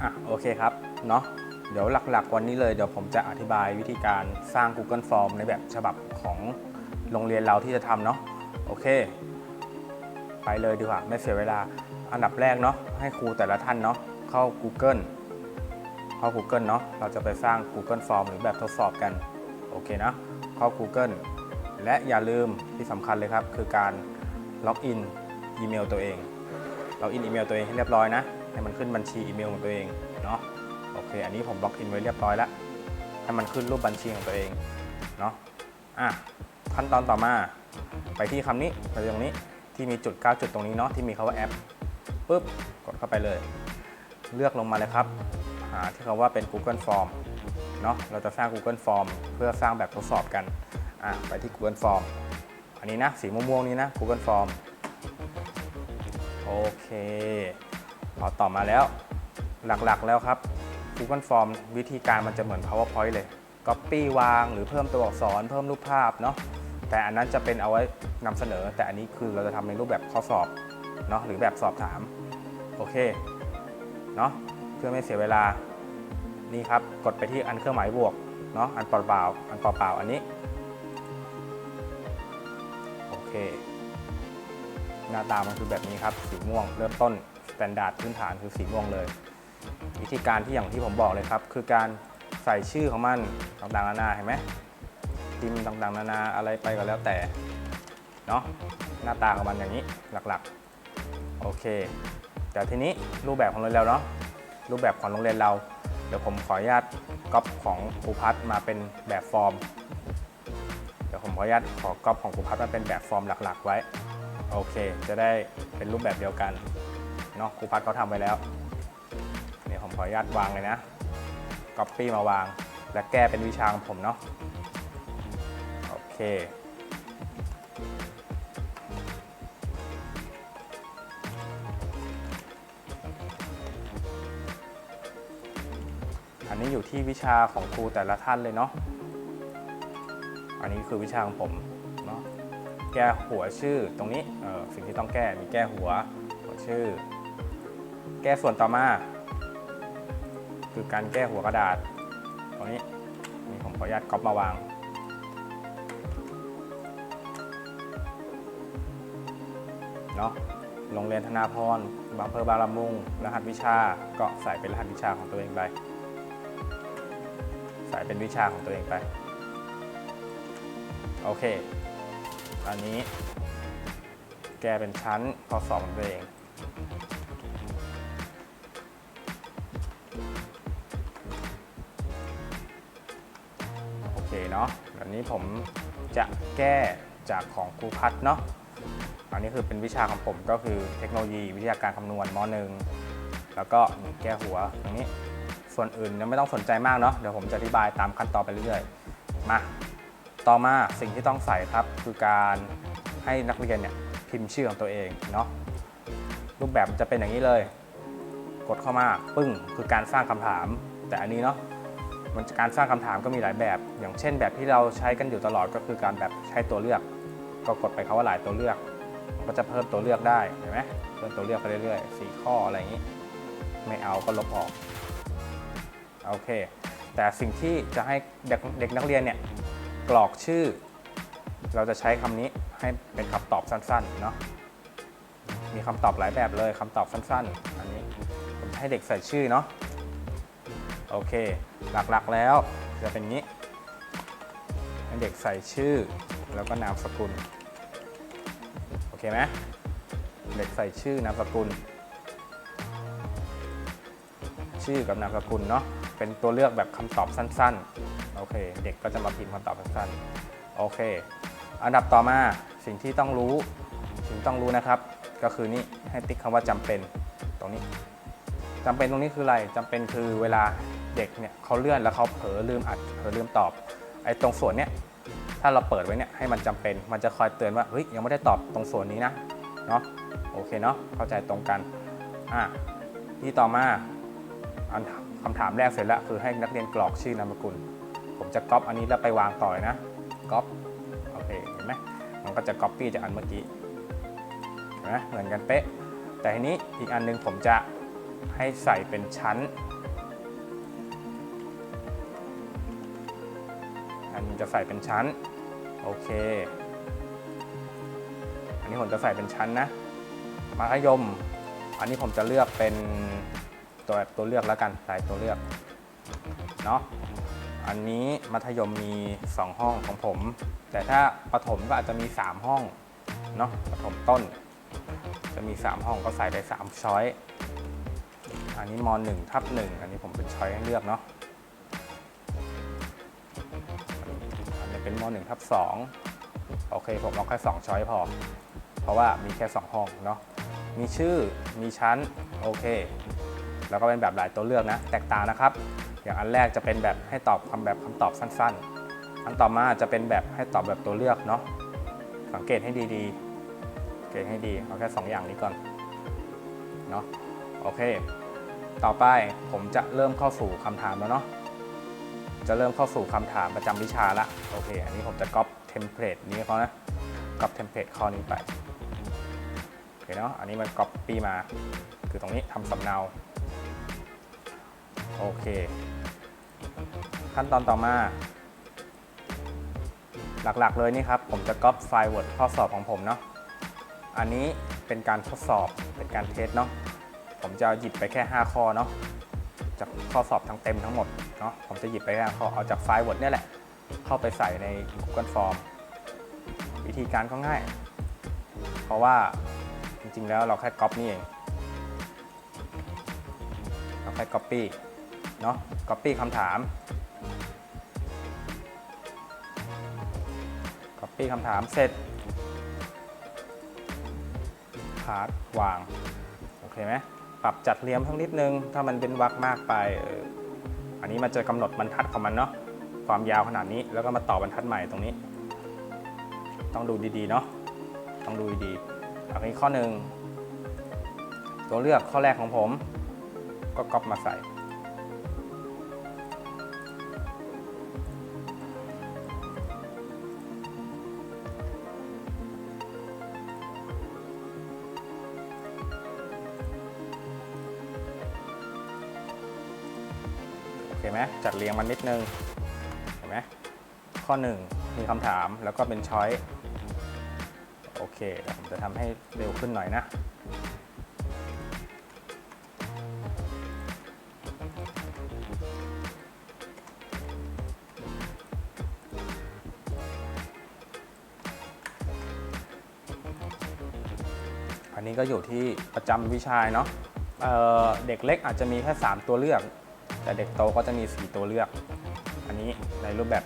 อะโอเคครับเนาะเดี๋ยวหลักๆ วันนี้เลยเดี๋ยวผมจะอธิบายวิธีการสร้าง Google Form ในแบบฉบับของโรงเรียนเราที่จะทำเนาะโอเค ไปเลยดีกว่า ไม่เสียเวลาอันดับแรกเนาะให้ครูแต่ละท่านเนาะเข้า Google เข้า Google เนาะเราจะไปสร้าง Google Form หรือแบบทดสอบกันโอเคนะเข้า Google และอย่าลืมที่สำคัญเลยครับ คือการล็อกอินอีเมลตัวเองล็อกอินอีเมลตัวเองให้เรียบร้อยนะ ให้มันขึ้นบัญชีอีเมลของตัวเองเนาะโอเค อันนี้ผมบล็อกอินไว้เรียบร้อยแล้วให้มันขึ้นรูปบัญชีของตัวเองเนาะอะขั้นตอนต่อมาไปที่คำนี้ไปตรงนี้ที่มีจุด 9 จุดตรงนี้เนาะที่มีคาว่าแอปปุ๊บกดเข้าไปเลย เลือกลงมาเลยครับหาที่เขาว่าเป็น Google Form เนาะเราจะสร้าง Google Form เพื่อสร้างแบบทดสอบกันอะไปที่ Google Form อันนี้นะสีม่วงๆนี้นะ Google Form โอเค พอต่อมาแล้วหลักๆแล้วครับ Google Form วิธีการมันจะเหมือน PowerPoint เลย Copy วางหรือเพิ่มตัวอักษร เพิ่มรูปภาพเนาะแต่อันนั้นจะเป็นเอาไว้นำเสนอ แต่อันนี้คือเราจะทำในรูปแบบข้อสอบเนาะหรือแบบสอบถาม โอเคเนาะเพื่อไม่เสียเวลานี่ครับ กดไปที่อันเครื่องหมายบวกเนาะอันเปล่าอันเปล่าอันนี้โอเคหน้าตามันคือแบบนี้ครับสีม่วงเริ่มต้น แตนดาร์ดพื้นฐานคือสีม่วงเลย วิธีการที่อย่างที่ผมบอกเลยครับ คือการใส่ชื่อของมันต่างๆนานาเห็นไหมพิมพ์ต่างๆนานาอะไรไปก็แล้วแต่เนาะหน้าตาของมันอย่างนี้หลักๆ โอเค แต่ทีนี้รูปแบบของโรงเรียนเราเนาะรูปแบบของโรงเรียนเรา เดี๋ยวผมขออนุญาตก๊อปของครูพัฒน์มาเป็นแบบฟอร์ม เดี๋ยวผมขออนุญาตขอก๊อปของครูพัฒน์มาเป็นแบบฟอร์มหลัก ๆ ไว้ โอเค จะได้เป็นรูปแบบเดียวกัน เนาะครูพัฒน์เขาทำไว้แล้วเดี๋ยวผมขออนุญาตวางเลยนะ Copy มาวาง และแก้เป็นวิชาของผมเนาะโอเคอันนี้อยู่ที่วิชาของครูแต่ละท่านเลยเนาะ อันนี้คือวิชาของผมเนาะ แก้หัวชื่อตรงนี้ เออสิ่งที่ต้องแก้มีแก้หัว หัวชื่อ แก้ส่วนต่อมา คือการแก้หัวกระดาษตรงนี้นี่ผมขออนุญาตก๊อปมาวาง เนาะโรงเรียนธนาพรบางเพอบางละมุง รหัสวิชาก็ใส่เป็นรหัสวิชาของตัวเองไป ใส่เป็นวิชาของตัวเองไป โอเค อันนี้ แกเป็นชั้นข้อสอบของตัวเอง อันนี้ผมจะแก้จากของครูพัฒน์เนาะอันนี้คือเป็นวิชาของผมก็คือเทคโนโลยีวิทยาการคำนวณม .1 แล้วก็แก้หัวตรงนี้ ส่วนอื่นยังไม่ต้องสนใจมากเนาะเดี๋ยวผมจะอธิบายตามขั้นตอนไปเรื่อยๆมาต่อมาสิ่งที่ต้องใส่ครับคือการให้นักเรียนเนี่ยพิมพ์ชื่อของตัวเองเนาะรูปแบบจะเป็นอย่างนี้เลย กดเข้ามาปึ้งคือการสร้างคำถาม แต่อันนี้เนาะ มันการสร้างคำถามก็มีหลายแบบ อย่างเช่นแบบที่เราใช้กันอยู่ตลอดก็คือการแบบใช้ตัวเลือก ก็กดไปคาว่าหลายตัวเลือก ก็จะเพิ่มตัวเลือกได้เห็นไหมเพิ่มตัวเลือกไปเรื่อยๆสี่ข้ออะไรอย่างนี้ ไม่เอาก็ลบออกโอเค แต่สิ่งที่จะให้เด็กเด็กนักเรียนเนี่ยกรอกชื่อ เราจะใช้คำนี้ให้เป็นคำตอบสั้นๆเนาะมีคำตอบหลายแบบเลยคำตอบสั้นๆ อันนี้ผมให้เด็กใส่ชื่อเนาะ โอเค หลักๆแล้วจะเป็นงี้ให้เด็กใส่ชื่อแล้วก็นามสกุล โอเคไหมเด็กใส่ชื่อนามสกุล ชื่อกับนามสกุลเนาะเป็นตัวเลือกแบบคำตอบสั้นๆ โอเค เด็กก็จะมาพิมพ์คำตอบสั้นๆ โอเค อันดับต่อมาสิ่งที่ต้องรู้ สิ่งที่ต้องรู้นะครับ ก็คือนี่ให้ติ๊กคำว่าจำเป็นตรงนี้จำเป็นตรงนี้คืออะไรจำเป็นคือเวลา เด็กเนี่ยเขาเลื่อนแล้วเขาเผลอลืมอัดเผลอลืมตอบไอ้ตรงส่วนเนี้ยถ้าเราเปิดไว้เนี่ยให้มันจำเป็นมันจะคอยเตือนว่าเฮ้ยยังไม่ได้ตอบตรงส่วนนี้นะเนาะโอเคเนาะเข้าใจตรงกันอะที่ต่อมาอันคำถามแรกเสร็จแล้วคือให้นักเรียนกรอกชื่อนามสกุล ผมจะก๊อปอันนี้แล้วไปวางต่อยนะก๊อปโอเคเห็นไหมมันก็จะก๊อปปี้จากอันเมื่อกี้เห็นไหมเหมือนกันเป๊ะ แต่ทีนี้อีกอันหนึงผมจะให้ใส่เป็นชั้น จะใส่เป็นชั้น โอเค อันนี้ผมจะใส่เป็นชั้นนะ มัธยม อันนี้ผมจะเลือกเป็นตัวตัวเลือกแล้วกันหลายตัวเลือก เนาะอันนี้มัธยมมี 2 ห้องของผม แต่ถ้าประถมก็อาจจะมี 3 ห้อง เนาะประถมต้น จะมี 3 ห้องก็ใส่ไป3ช้อย อันนี้ม .1 ทับ1อันนี้ผมเป็นช้อยให้เลือกเนาะ ม .1 ทับ2โอเค ผมเอาแค่2ช้อยพอ เพราะว่ามีแค่ 2 ห้องเนาะมีชื่อมีชั้น โอเค แล้วก็เป็นแบบหลายตัวเลือกนะ แตกต่างนะครับ อย่างอันแรกจะเป็นแบบให้ตอบคำแบบคำตอบสั้นๆ อันต่อมาจะเป็นแบบให้ตอบแบบตัวเลือกเนาะสังเกตให้ดีๆ สังเกตให้ดี เอาแค่ 2 อย่างนี้ก่อน เนาะ โอเค ต่อไปผมจะเริ่มเข้าสู่คำถามแล้วเนาะ จะเริ่มเข้าสู่คำถามประจำวิชาละโอเค อันนี้ผมจะก๊อปเทมเพลตนี้เขานะก๊อปเทมเพลตข้อนี้ไปโอเคเนาะอันนี้มันก๊อปปี้มา คือตรงนี้ทำสำเนาโอเค ขั้นตอนต่อมาหลักๆเลยนี่ครับ ผมจะก๊อปไฟล์ Word ข้อสอบของผมเนาะ อันนี้เป็นการทดสอบ เป็นการเทสเนาะ ผมจะหยิบไปแค่ 5 ข้อเนาะ ข้อสอบทั้งเต็มทั้งหมดเนาะผมจะหยิบไปแค่5ข้อเอาจากไฟล์ Word เนี่ยแหละ เข้าไปใส่ใน Google Form วิธีการก็ง่าย เพราะว่าจริงๆแล้วเราแค่ก๊อปนี่เองเราแค่ Copy เนาะ Copy คำถาม Copy คำถามเสร็จพาดวาง โอเคไหม ปรับจัดเลี้ยงทั้งนิดนึง ถ้ามันเป็นวักมากไป อันนี้มันจะกำหนดบรรทัดของมันเนาะความยาวขนาดนี้แล้วก็มาต่อบรรทัดใหม่ตรงนี้ ต้องดูดีๆเนาะต้องดูดีๆอันนี้ข้อหนึ่งตัวเลือกข้อแรกของผม ก็ก๊อปมาใส่ จัดเรียงมันนิดนึง เห็นไหมข้อ 1 มีคำถามแล้วก็เป็นช้อยโอเคผมจะทำให้เร็วขึ้นหน่อยนะ อันนี้ก็อยู่ที่ประจำวิชาเนาะเเด็กเล็กอาจจะมีแค่ 3 ตัวเลือก แต่เด็กโตก็จะมี 4 ตัวเลือก อันนี้ในรูปแบบ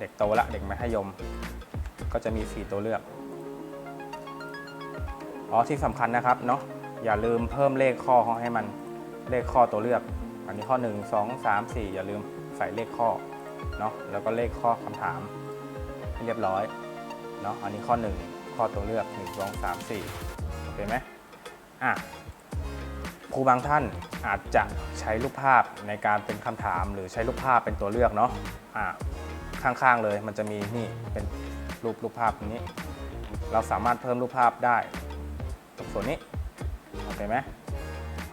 เด็กโตละเด็กมัธยม ก็จะมี 4 ตัวเลือกอ๋อที่สำคัญนะครับเนาะอย่าลืมเพิ่มเลขข้อให้มันเลขข้อตัวเลือก อันนี้ข้อ 1 2 3 4 อย่าลืมใส่เลขข้อเนาะแล้วก็เลขข้อคำถามให้เรียบร้อยเนาะอันนี้ข้อ 1 ข้อตัวเลือก 1 2 3 4โอเคไหมอะ ครูบางท่านอาจจะใช้รูปภาพในการเป็นคำถาม หรือใช้รูปภาพเป็นตัวเลือกเนาะะข้างๆเลยมันจะมีนี่เป็นรูปรูปภาพนี้ เราสามารถเพิ่มรูปภาพได้ตรงส่วนนี้โอเคไหม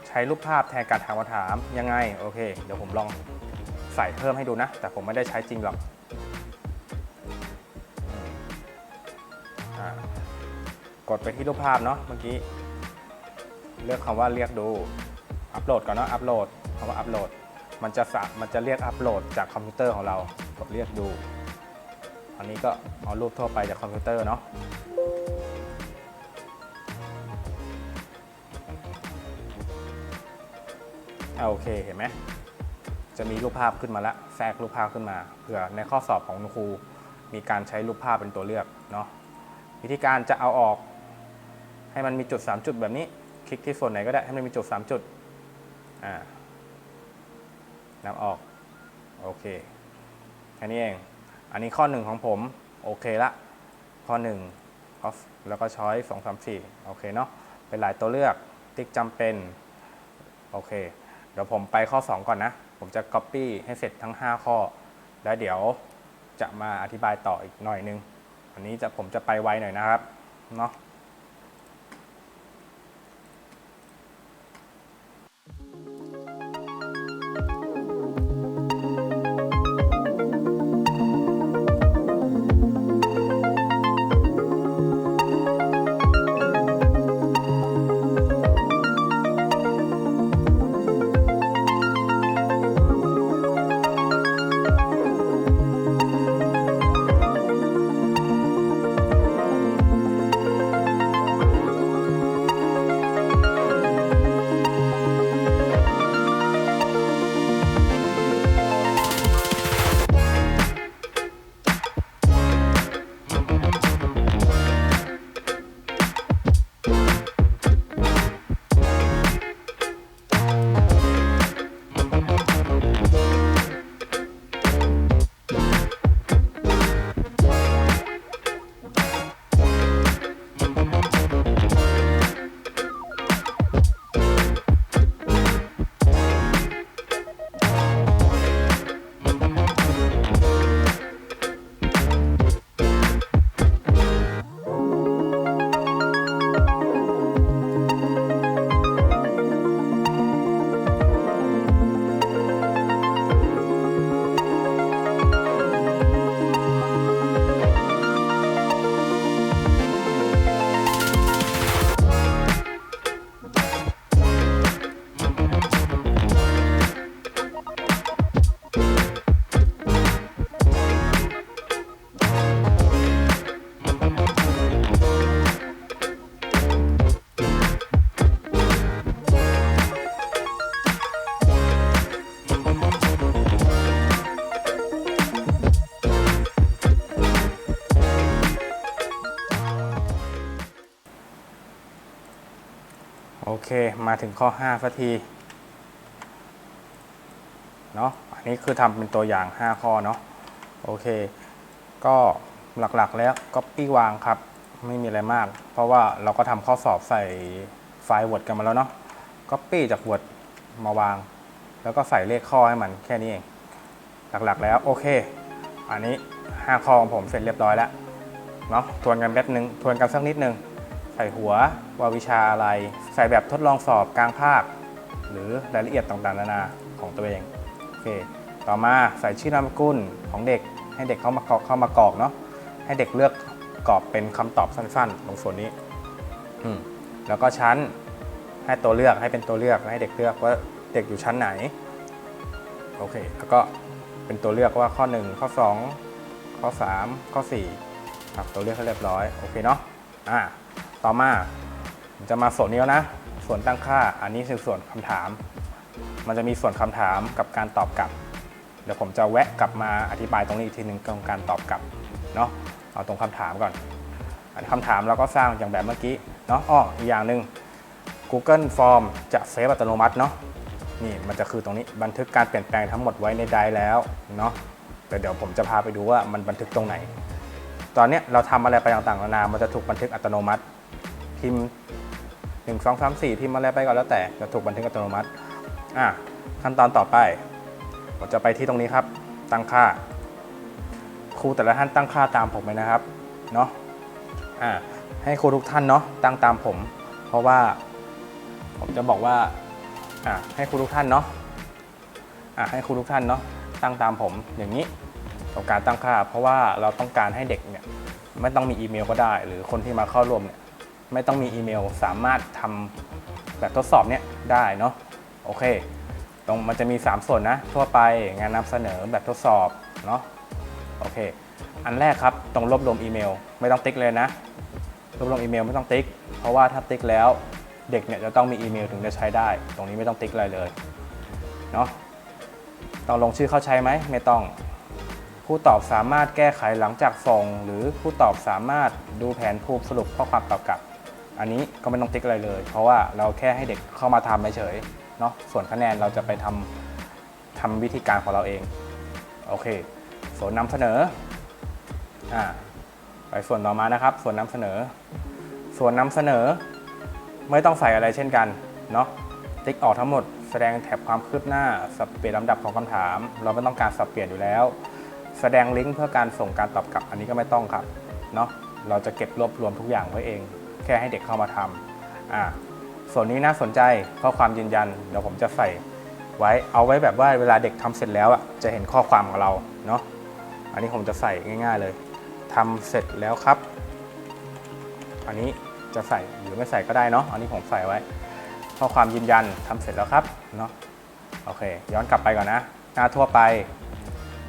ใช้รูปภาพแทนการถามคำถามยังไงโอเค เดี๋ยวผมลองใส่เพิ่มให้ดูนะ แต่ผมไม่ได้ใช้จริงหรอกอกดไปที่รูปภาพเนาะเมื่อกี้ เลือกคำว่าเรียกดู อัปโหลดก่อนเนาะ อัปโหลดคำว่าอัปโหลด มันจะสะมันจะเรียกอัปโหลดจากคอมพิวเตอร์ของเรา กดเรียกดู อันนี้ก็เอารูปทั่วไปจากคอมพิวเตอร์เนาะ โอเค เห็นไหม จะมีรูปภาพขึ้นมาล้วแทรกรูปภาพขึ้นมา เผื่อในข้อสอบของคุณครู มีการใช้รูปภาพเป็นตัวเลือกเนาะ วิธีการจะเอาออก ให้มันมีจุด 3 จุดแบบนี้ คลิกที่ส่วนไหนก็ได้ให้มันมีจุด 3 จุดอ่านำออกโอเคแค่นี้เอง อันนี้ข้อ1ของผม โอเคละ ข้อ1 off แล้วก็ช้อย2 3 4โอเคเนาะเป็นหลายตัวเลือกติ๊กจำเป็น โอเค เดี๋ยวผมไปข้อ 2 ก่อนนะ ผมจะ Copy ให้เสร็จทั้ง 5 ข้อ แล้วเดี๋ยวจะมาอธิบายต่ออีกหน่อยนึง อันนี้จะผมจะไปไวหน่อยนะครับเนาะ ถึงข้อ5สักทีเนาะอันนี้คือทำเป็นตัวอย่าง 5 ข้อเนาะโอเค ก็หลักๆแล้วก็ปี้วางครับ ไม่มีอะไรมาก เพราะว่าเราก็ทำข้อสอบใส่ไฟล์ Word กันมาแล้วเนาะก็ปี้จาก Word มาวาง แล้วก็ใส่เลขข้อให้มันแค่นี้เองหลักๆแล้วโอเค อันนี้ 5 ข้อของผมเสร็จเรียบร้อยแล้วเนาะทวนกันแป๊บนึงทวนกันสักนิดนึง ใส่หัวว่าวิชาอะไร ใส่แบบทดลองสอบกลางภาค หรือรายละเอียดต่างๆนานาของตัวเองโอเคต่อมาใส่ชื่อนามสกุลของเด็ก ให้เด็กเข้ามากรอกเข้ามากรอกเนาะให้เด็กเลือกกรอบเป็นคำตอบสั้นๆตรงส่วนนี้แล้วก็ชั้นให้ตัวเลือกให้เป็นตัวเลือกให้เด็กเลือกว่าเด็กอยู่ชั้นไหนโอเคแล้วก็เป็นตัวเลือกว่าข้อ 1 ข้อ 2 ข้อ 3 ข้อ4ครับตัวเลือกให้เรียบร้อยโอเคเนาะอ่า ต่อมาจะมาส่วนนี้แล้วนะ ส่วนตั้งค่า อันนี้คือส่วนคำถาม มันจะมีส่วนคำถามกับการตอบกลับ เดี๋ยวผมจะแวะกลับมาอธิบายตรงนี้อีกทีหนึ่งกับการตอบกลับเนาะเอาตรงคำถามก่อนอันคำถามเราก็สร้างอย่างแบบเมื่อกี้เนาะอ้ออีกอย่างหนึ่ง Google Form จะเซฟอัตโนมัติเนาะนี่มันจะคือตรงนี้บันทึกการเปลี่ยนแปลงทั้งหมดไว้ในไดร์แล้วเนาะแต่เดี๋ยวผมจะพาไปดูว่ามันบันทึกตรงไหน ตอนนี้เราทำอะไรไปต่างๆนานามันจะถูกบันทึกอัตโนมัติ พิมพ์ 1 2 3 4พิมพ์อะไรไปก็แล้วแต่จะถูกบันทึกอัตโนมัติอะขั้นตอนต่อไปผมจะไปที่ตรงนี้ครับ ตั้งค่า ครูแต่ละท่านตั้งค่าตามผมเลยนะครับเนาะอะให้ครูทุกท่านเนาะตั้งตามผม เพราะว่า ผมจะบอกว่าอะให้ครูทุกท่านเนาะอะให้ครูทุกท่านเนาะตั้งตามผมอย่างนี้ต้องการตั้งค่า เพราะว่าเราต้องการให้เด็กเนี่ยไม่ต้องมีอีเมลก็ได้ หรือคนที่มาเข้าร่วมเนี่ย ไม่ต้องมีอีเมล สามารถทำแบบทดสอบเนี่ยได้เนาะโอเค ตรงมันจะมี 3 ส่วนนะ ทั่วไปงานนำเสนอแบบทดสอบเนาะโอเค อันแรกครับตรงรวบรวมอีเมล ไม่ต้องติ๊กเลยนะรวบรวมอีเมลไม่ต้องติ๊ก เพราะว่าถ้าติ๊กแล้วเด็กเนี่ยจะต้องมีอีเมลถึงจะใช้ได้ ตรงนี้ไม่ต้องติ๊กอะไรเลยเนาะต้องลงชื่อเข้าใช้ไหมไม่ต้องผู้ตอบสามารถแก้ไขหลังจากส่ง หรือผู้ตอบสามารถดูแผนภูมิสรุปข้อความตอบกลับ อันนี้ก็ไม่ต้องติ๊กอะไรเลย เพราะว่าเราแค่ให้เด็กเข้ามาทำเฉยเนาะส่วนคะแนนเราจะไปทำทำวิธีการของเราเอง โอเค ส่วนนำเสนออ่าไปส่วนต่อมานะครับ ส่วนนำเสนอ ส่วนนำเสนอ ไม่ต้องใส่อะไรเช่นกันเนาะติ๊กออกทั้งหมดแสดงแถบความคืบหน้าสับเปลี่ยนลำดับของคำถาม เราไม่ต้องการสับเปลี่ยนอยู่แล้ว แสดงลิงก์เพื่อการส่งการตอบกลับ อันนี้ก็ไม่ต้องครับเนาะเราจะเก็บรวบรวมทุกอย่างไว้เอง แค่ให้เด็กเข้ามาทำอ่าส่วนนี้น่าสนใจข้อความยืนยันเดี๋ยวผมจะใส่ไว้เอาไว้แบบว่าเวลาเด็กทำเสร็จแล้วอะจะเห็นข้อความของเราเนาะอันนี้ผมจะใส่ง่าย ๆเลยทำเสร็จแล้วครับ อันนี้จะใส่หรือไม่ใส่ก็ได้เนาะอันนี้ผมใส่ไว้ ข้อความยืนยันทำเสร็จแล้วครับเนาะโอเค ย้อนกลับไปก่อนนะ หน้าทั่วไป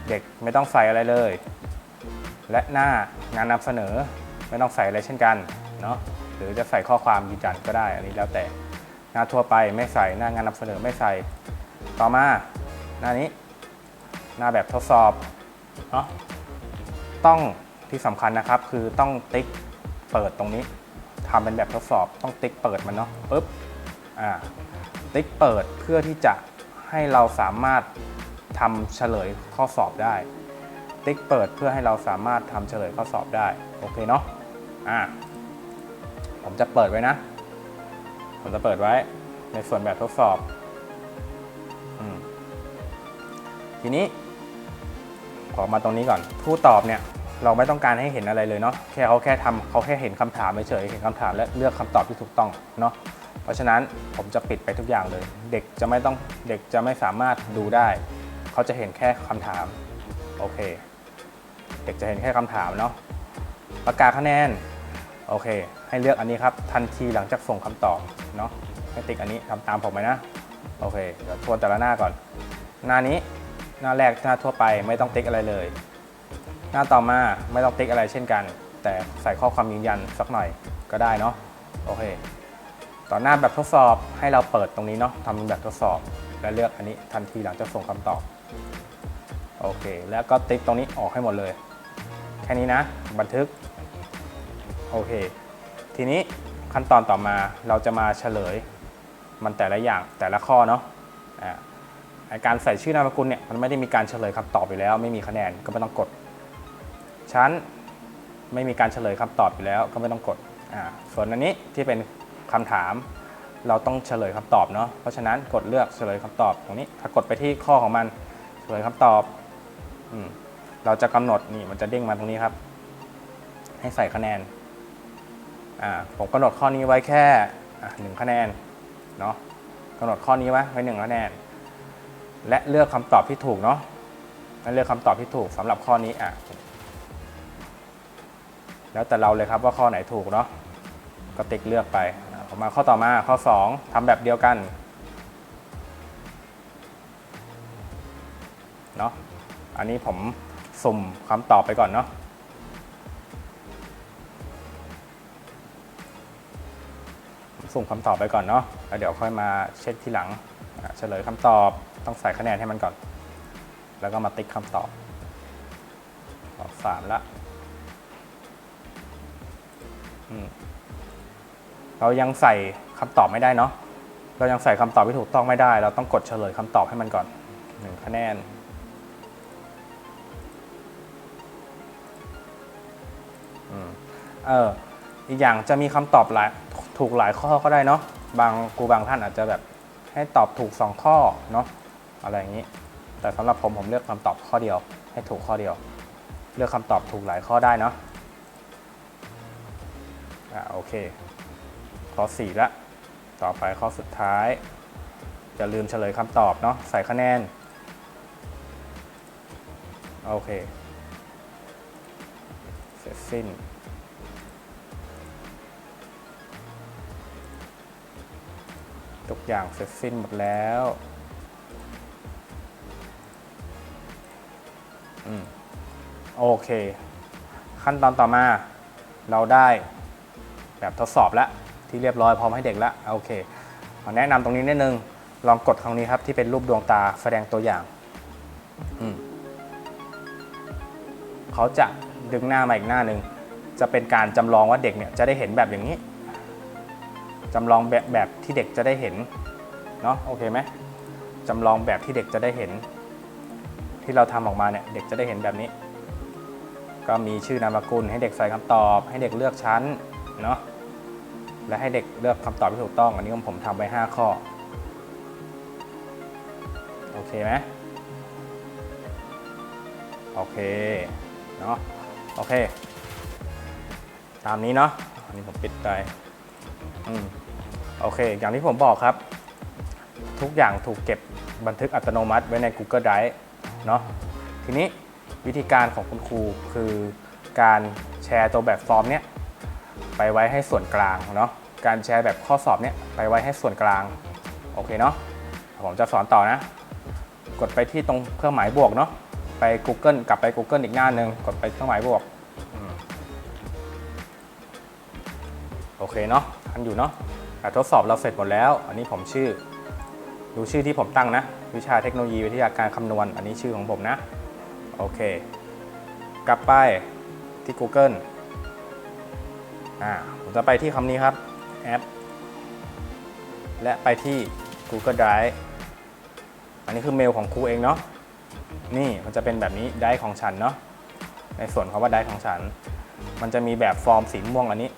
เด็กไม่ต้องใส่อะไรเลย และหน้างานนำเสนอไม่ต้องใส่อะไรเช่นกันเนาะ หรือจะใส่ข้อความยืนยันก็ได้ อันนี้แล้วแต่หน้าทั่วไปไม่ใส่หน้างานนำเสนอไม่ใส่ ต่อมาหน้านี้ หน้าแบบทดสอบเนาะต้องที่สำคัญนะครับ คือต้องติ๊กเปิดตรงนี้ทำเป็นแบบทดสอบต้องติ๊กเปิดมันเนาะปุ๊บอ่าติ๊กเปิดเพื่อที่จะให้เราสามารถทำเฉลยข้อสอบได้ ติ๊กเปิดเพื่อให้เราสามารถทำเฉลยข้อสอบได้ โอเคเนาะอ่า ผมจะเปิดไว้นะ ผมจะเปิดไว้ในส่วนแบบทดสอบอทีนี้ขอมาตรงนี้ก่อน ผู้ตอบเนี่ยเราไม่ต้องการให้เห็นอะไรเลยเนาะแค่เขาแค่ทำเขาแค่เห็นคำถามเฉยๆเห็นคำถามและเลือกคำตอบที่ถูกต้องเนาะเพราะฉะนั้นผมจะปิดไปทุกอย่างเลย เด็กจะไม่ต้องเด็กจะไม่สามารถดูได้ เขาจะเห็นแค่คำถามโอเค เด็กจะเห็นแค่คำถามเนาะประกาศคะแนน โอเค ให้เลือกอันนี้ครับ ทันทีหลังจากส่งคำตอบเนาะให้ติ๊กอันนี้ทำตามผมไปนะ โอเค เดี๋ยวทวนแต่ละหน้าก่อน หน้านี้หน้าแรกหน้าทั่วไปไม่ต้องติ๊กอะไรเลย หน้าต่อมาไม่ต้องติ๊กอะไรเช่นกัน แต่ใส่ข้อความยืนยันสักหน่อยก็ได้เนาะโอเค ต่อหน้าแบบทดสอบให้เราเปิดตรงนี้เนาะทำเป็นแบบทดสอบ และเลือกอันนี้ทันทีหลังจากส่งคำตอบโอเค แล้วก็ติ๊กตรงนี้ออกให้หมดเลย แค่นี้นะ บันทึก โอเค ทีนี้ขั้นตอนต่อมาเราจะมาเฉลย มันแต่ละอย่างแต่ละข้อเนาะอ่าการใส่ชื่อนามสกุลเนี่ยมันไม่ได้มีการเฉลยคำตอบอยู่แล้ว ไม่มีคะแนนก็ไม่ต้องกดชั้นไม่มีการเฉลยคำตอบอยู่แล้วก็ไม่ต้องกดอ่าส่วนอันนี้ที่เป็นคำถามเราต้องเฉลยคำตอบเนาะเพราะฉะนั้นกดเลือกเฉลยคำตอบตรงนี้ถ้ากดไปที่ข้อของมันเฉลยคำตอบอืมเราจะกำหนดนี่มันจะเด้งมาตรงนี้ครับ ให้ใส่คะแนน ผมกำหนดข้อนี้ไว้แค่หนึ่งคะแนนเนาะกำหนดข้อนี้ไว้ไว้หนึ่งคะแนน และเลือกคำตอบที่ถูกเนาะและเลือกคำตอบที่ถูกสำหรับข้อนี้อะแล้วแต่เราเลยครับว่าข้อไหนถูกเนาะก็ติ๊กเลือกไปอะผมมาข้อต่อมาข้อ 2ทำแบบเดียวกันเนาะอันนี้ผมสุ่มคำตอบไปก่อนเนาะ สุ่มคำตอบไปก่อนเนาะแล้วเดี๋ยวค่อยมาเช็คทีหลังเฉลยคำตอบต้องใส่คะแนนให้มันก่อน แล้วก็มาติ๊กคำตอบตอบสามละเรายังใส่คำตอบไม่ได้เนาะเรายังใส่คำตอบที่ถูกต้องไม่ได้ เราต้องกดเฉลยคำตอบให้มันก่อนหนึ่งคะแนนอืมเอออีกอย่างจะมีคำตอบหลาย ถูกหลายข้อก็ได้เนาะบางครูบางท่านอาจจะแบบให้ตอบถูก 2 ข้อเนาะอะไรอย่างนี้ แต่สำหรับผมผมเลือกคำตอบข้อเดียว ให้ถูกข้อเดียว เลือกคำตอบถูกหลายข้อได้เนาะอ่าโอเค ข้อ4ละต่อไปข้อสุดท้ายจะลืมเฉลยคำตอบเนาะใส่คะแนน โอเค เสร็จสิ้น ทุกอย่างเสร็จสิ้นหมดแล้วอโอเค ขั้นตอนต่อมาเราได้แบบทดสอบแล้วที่เรียบร้อยพร้อมให้เด็กแล้วโอเคขอแนะนำตรงนี้นิดนึง ลองกดตรงนี้ครับที่เป็นรูปดวงตาแสดงตัวอย่างเขาจะดึงหน้ามาอีกหน้าหนึ่งจะเป็นการจำลองว่าเด็กเนี่ยจะได้เห็นแบบอย่างนี้ จำลองแบบแบบที่เด็กจะได้เห็นเนาะโอเคไหมจำลองแบบที่เด็กจะได้เห็น ที่เราทำออกมาเนี่ยเด็กจะได้เห็นแบบนี้ ก็มีชื่อนามสกุลให้เด็กใส่คำตอบ ให้เด็กเลือกชั้นเนาะและให้เด็กเลือกคำตอบที่ถูกต้อง อันนี้ผมทำไว้ 5 ข้อโอเคไหมโอเคเนาะโอเค ตามนี้เนาะอันนี้ผมปิดไปอืม โอเค อย่างที่ผมบอกครับ ทุกอย่างถูกเก็บบันทึกอัตโนมัติไว้ใน Google Drive เนาะทีนี้วิธีการของคุณครูคือการแชร์ตัวแบบฟอร์มเนี้ยไปไว้ให้ส่วนกลางเนาะการแชร์แบบข้อสอบเนี้ยไปไว้ให้ส่วนกลางโอเคเนาะผมจะสอนต่อนะ กดไปที่ตรงเครื่องหมายบวกเนาะไป Google กลับไป Google อีกหน้าหนึ่งกดไปเครื่องหมายบวกโอเคเนาะทันอยู่เนาะ ทดสอบเราเสร็จหมดแล้ว อันนี้ผมชื่อ ดูชื่อที่ผมตั้งนะ วิชาเทคโนโลยีวิทยาการคำนวณ อันนี้ชื่อของผมนะ โอเค กลับไปที่ Google อ่าผมจะไปที่คำนี้ครับแอปและไปที่ Google Drive อันนี้คือเมลของครูเองเนาะนี่มันจะเป็นแบบนี้ไดของฉันเนาะในส่วนคำว่าไดของฉัน มันจะมีแบบฟอร์มสีม่วงอันนี้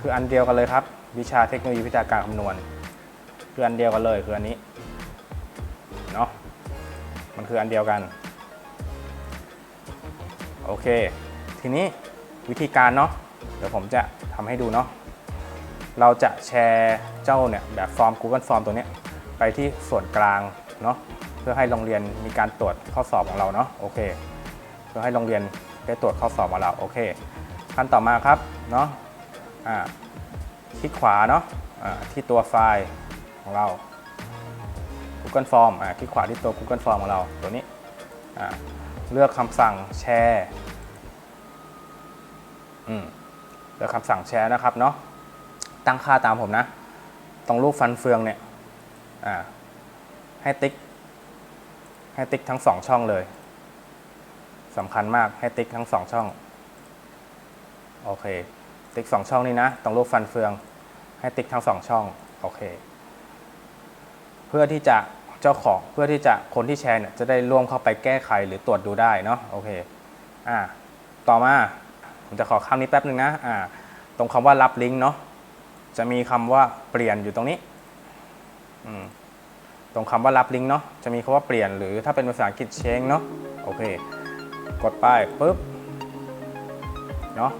คืออันเดียวกันเลยครับ วิชาเทคโนโลยีวิทยาการคำนวณคืออันเดียวกันเลยคืออันนี้เนาะมันคืออันเดียวกัน โอเค ทีนี้วิธีการเนาะเดี๋ยวผมจะทำให้ดูเนาะเราจะแชร์เจ้าเนี่ยแบบฟอร์ม Google Form ตัวนี้ไปที่ส่วนกลางเนาะเพื่อให้โรงเรียนมีการตรวจข้อสอบของเราเนาะโอเค เพื่อให้โรงเรียนได้ตรวจข้อสอบของเราโอเคขั้นต่อมาครับเนาะอ่า คลิกขวาเนาะะที่ตัวไฟล์ของเรา Google Form อะคลิกขวาที่ตัว Google Form ของเราตัวนี้อะเลือกคำสั่งแชร์อืมเลือกคำสั่งแชร์นะครับเนาะตั้งค่าตามผมนะ ตรงรูปฟันเฟืองเนี่ยอะให้ติ๊ก ให้ติ๊กทั้งสองช่องเลยสำคัญมากให้ติ๊กทั้งสองช่อง โอเค ติ๊กสองช่องนี้นะตรงรูปฟันเฟืองให้ติ๊กทั้งสองช่องโอเค เพื่อที่จะเจ้าของเพื่อที่จะคนที่แชร์เนี่ยจะได้ร่วมเข้าไปแก้ไขหรือตรวจดูได้เนาะโอเคอ่าต่อมาผมจะขอคำนี้แป๊บหนึ่งนะอ่าตรงคำว่ารับลิงก์เนาะจะมีคำว่าเปลี่ยนอยู่ตรงนี้อืมตรงคำว่ารับลิงก์เนาะจะมีคำว่าเปลี่ยนหรือถ้าเป็นภาษาอังกฤษเชงเนาะโอเค กดไปปุ๊บเนาะ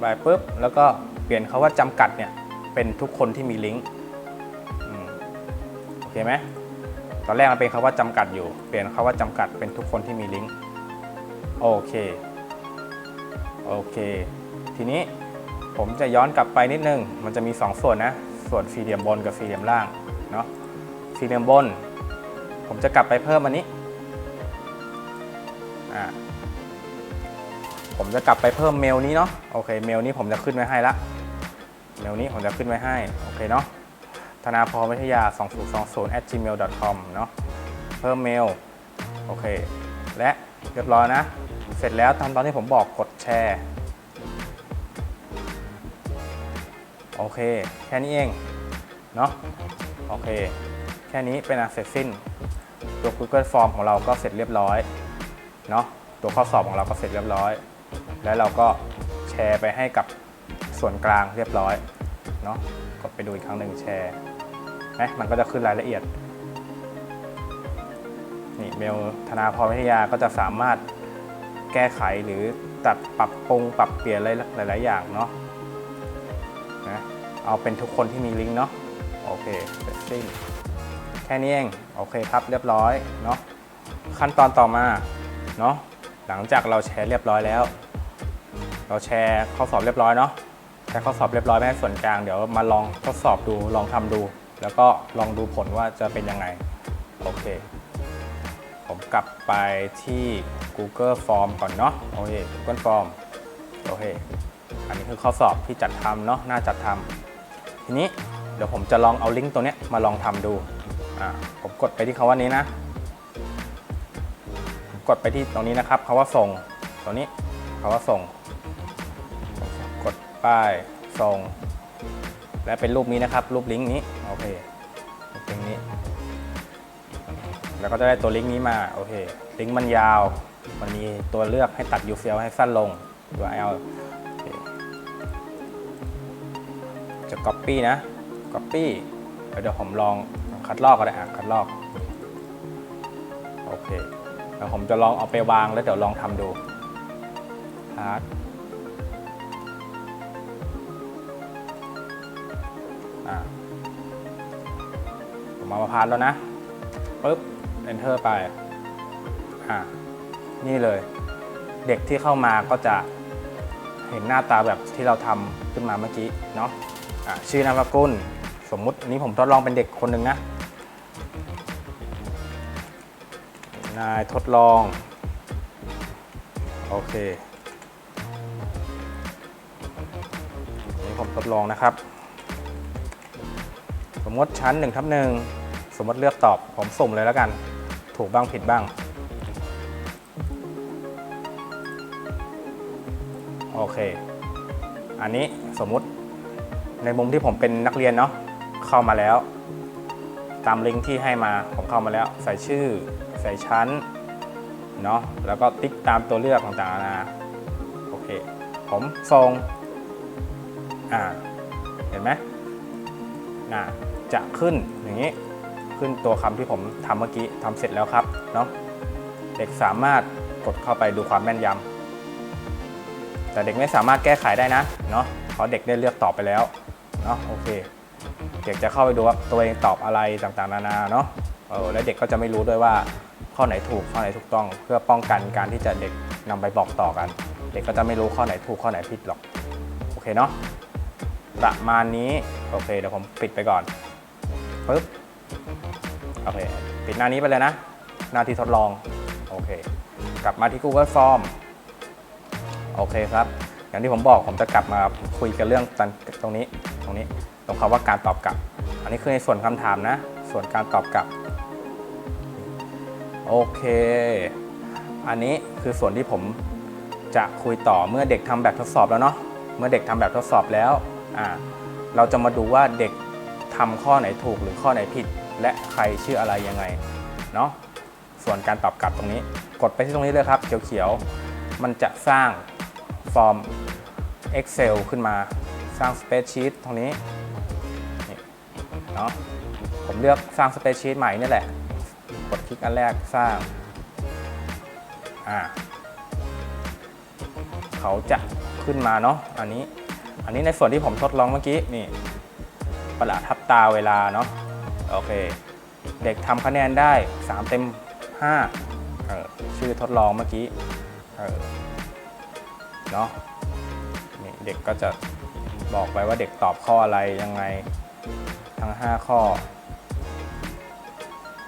ไปปุ๊บแล้วก็เปลี่ยนคาว่าจำกัดเนี่ยเป็นทุกคนที่มีลิงก์โอเคไหมตอนแรกมันเป็นคาว่าจำกัดอยู่ เปลี่ยนคาว่าจำกัดเป็นทุกคนที่มีลิงก์โอเคโอเค ทีนี้ผมจะย้อนกลับไปนิดนึง มันจะมี 2 ส่วนนะ ส่วนสี่เหลี่ยมบนกับสี่เหลี่ยมล่างเนาะสี่เหลี่ยมบน ผมจะกลับไปเพิ่มอันนี้อ่า ผมจะกลับไปเพิ่มเมลนี้เนาะโอเคเมลนี้ผมจะขึ้นไว้ให้ละเมลนี้ผมจะขึ้นไว้ให้โอเคเนาะธนาพรวิทยา 2020 at gmail com เนาะเพิ่มเมลโอเค และเรียบร้อยนะ เสร็จแล้วทำตอนที่ผมบอกกดแชร์โอเค แค่นี้เองเนาะโอเค แค่นี้เป็นอันเสร็จสิ้น ตัว Google Form ของเราก็เสร็จเรียบร้อยเนาะตัวข้อสอบของเราก็เสร็จเรียบร้อย แล้วเราก็แชร์ไปให้กับส่วนกลางเรียบร้อยเนาะกดไปดูอีกครั้งหนึ่งแชร์ไหมมันก็จะขึ้นรายละเอียดนี่เมลธนาพรวิทยาก็จะสามารถแก้ไขหรือตัดปรับปรุงปรับเปลี่ยนอะไรหลาย ๆ อย่างเนาะนะเอาเป็นทุกคนที่มีลิงก์เนาะโอเคเสร็จสิ้นแค่นี้เอง โอเคครับเรียบร้อยเนาะขั้นตอนต่อมาเนาะ หลังจากเราแชร์เรียบร้อยแล้ว เราแชร์ข้อสอบเรียบร้อยเนาะแชร์ข้อสอบเรียบร้อยไปให้ส่วนกลางเดี๋ยวมาลองทดสอบดูลองทำดู แล้วก็ลองดูผลว่าจะเป็นยังไงโอเค ผมกลับไปที่ Google Form ก่อนเนาะโอเค Google Form โอเคอันนี้คือข้อสอบที่จัดทำเนาะน่าจัดทำทีนี้เดี๋ยวผมจะลองเอาลิงก์ตัวเนี้ยมาลองทำดูอ่าผมกดไปที่คำว่านี้นะ กดไปที่ตรงนี้นะครับคาว่าส่งตรงนี้คาว่าส่ง กดป้ายส่ง และเป็นรูปนี้นะครับ รูปลิงก์นี้โอเคลิงก์นี้ แล้วก็จะได้ตัวลิงก์นี้มาโอเคลิงก์มันยาว มันมีตัวเลือกให้ตัด URL ให้สั้นลง URL จะ Copy นะ Copy เดี๋ยวผมลองคัดลอกก็ได้อะคัดลอก โอเค แล้วผมจะลองเอาไปวางแล้วเดี๋ยวลองทำดูฮาร์ดผมเอามาพาร์ทแล้วนะปึ๊บ enter ไป อ่า นี่เลย เด็กที่เข้ามาก็จะเห็นหน้าตาแบบที่เราทำขึ้นมาเมื่อกี้เนาะอ่าชื่อนามสกุล สมมุติอันนี้ผมทดลองเป็นเด็กคนหนึ่งนะ นายทดลอง โอเคนนี้ผมทดลองนะครับ สมมติชั้น1ทับหนึ่งสมมติเลือกตอบผมสุ่มเลยแล้วกัน ถูกบ้างผิดบ้าง โอเค อันนี้สมมติในมุมที่ผมเป็นนักเรียนเนาะเข้ามาแล้ว ตามลิงก์ที่ให้มาผมเข้ามาแล้ว ใส่ชื่อ ใส่ชั้นเนาะแล้วก็ติ๊กตามตัวเลือกต่างๆนานาโอเค ผมส่งอ่าเห็นไหมน่าจะขึ้นอย่างนี้ขึ้นตัวคำที่ผมทำเมื่อกี้ทำเสร็จแล้วครับเนาะเด็กสามารถกดเข้าไปดูความแม่นยำแต่เด็กไม่สามารถแก้ไขได้นะเนาะเพราะเด็กได้เลือกตอบไปแล้วเนาะโอเคเด็กจะเข้าไปดูว่าตัวเองตอบอะไรต่างๆ นานาเนาะเออและเด็กก็จะไม่รู้ด้วยว่า ข้อไหนถูกข้อไหนถูกต้อง เพื่อป้องกันการที่จะเด็กนำไปบอกต่อกัน เด็กก็จะไม่รู้ข้อไหนถูกข้อไหนผิดหรอก โอเคเนาะประมาณนี้ โอเคเดี๋ยวผมปิดไปก่อนปึ๊บโอเคปิดหน้านี้ไปเลยนะ หน้าที่ทดลอง โอเค กลับมาที่ Google Form โอเคครับ อย่างที่ผมบอกผมจะกลับมาคุยกันเรื่องตรงนี้ตรงนี้ ตรงคำว่าการตอบกลับ อันนี้คือในส่วนคำถามนะ ส่วนการตอบกลับ โอเค อันนี้คือส่วนที่ผมจะคุยต่อเมื่อเด็กทำแบบทดสอบแล้วเนาะ เมื่อเด็กทำแบบทดสอบแล้วอ่าเราจะมาดูว่าเด็กทำข้อไหนถูกหรือข้อไหนผิด และใครชื่ออะไรยังไงเนาะ ส่วนการตอบกลับตรงนี้ กดไปที่ตรงนี้เลยครับ เขียวๆ มันจะสร้างฟอร์ม Excel ขึ้นมา สร้าง Spreadsheet ตรงนี้เนาะ ผมเลือกสร้าง Spreadsheet ใหม่นี่แหละ กดคลิกอันแรกสร้างอ่าเขาจะขึ้นมาเนาะอันนี้อันนี้ในส่วนที่ผมทดลองเมื่อกี้นี่ประหลาดทับตาเวลาเนาะโอเค เด็กทำคะแนนได้ 3 เต็ม5เออชื่อทดลองเมื่อกี้เออเนาะนี่เด็กก็จะบอกไปว่าเด็กตอบข้ออะไรยังไงทั้ง 5 ข้อ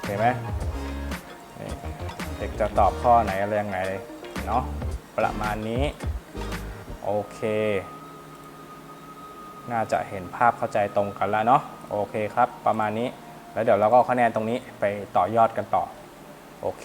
เห็นไหมเด็กจะตอบข้อไหนอะไรยังไงเนาะประมาณนี้ โอเค น่าจะเห็นภาพเข้าใจตรงกันแล้วเนาะโอเคครับ ประมาณนี้ แล้วเดี๋ยวเราก็เอาคะแนนตรงนี้ไปต่อยอดกันต่อ โอเค